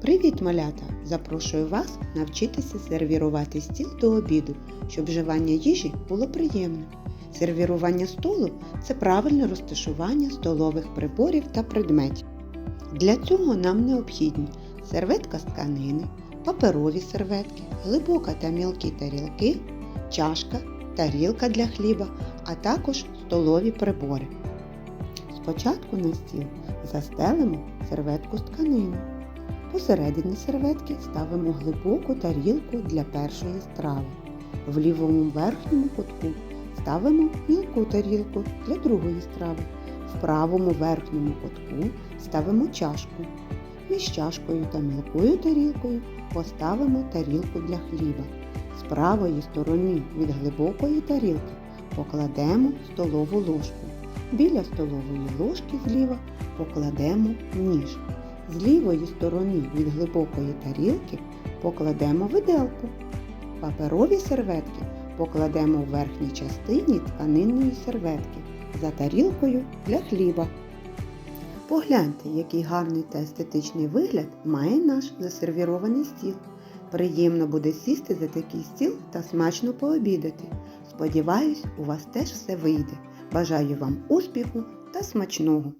Привіт, малята! Запрошую вас навчитися сервірувати стіл до обіду, щоб вживання їжі було приємним. Сервірування столу це правильне розташування столових приборів та предметів. Для цього нам необхідні серветка з тканини, паперові серветки, глибока та мілкі тарілки, чашка, тарілка для хліба, а також столові прибори. Спочатку на стіл застелимо серветку з тканини. Посередині серветки ставимо глибоку тарілку для першої страви. В лівому верхньому кутку ставимо мілку тарілку для другої страви. В правому верхньому кутку ставимо чашку. Між чашкою та мілкою тарілкою поставимо тарілку для хліба. З правої сторони від глибокої тарілки покладемо столову ложку. Біля столової ложки зліва покладемо ніж. З лівої сторони від глибокої тарілки покладемо виделку. Паперові серветки покладемо в верхній частині тканинної серветки за тарілкою для хліба. Погляньте, який гарний та естетичний вигляд має наш засервірований стіл. Приємно буде сісти за такий стіл та смачно пообідати. Сподіваюсь, у вас теж все вийде. Бажаю вам успіху та смачного!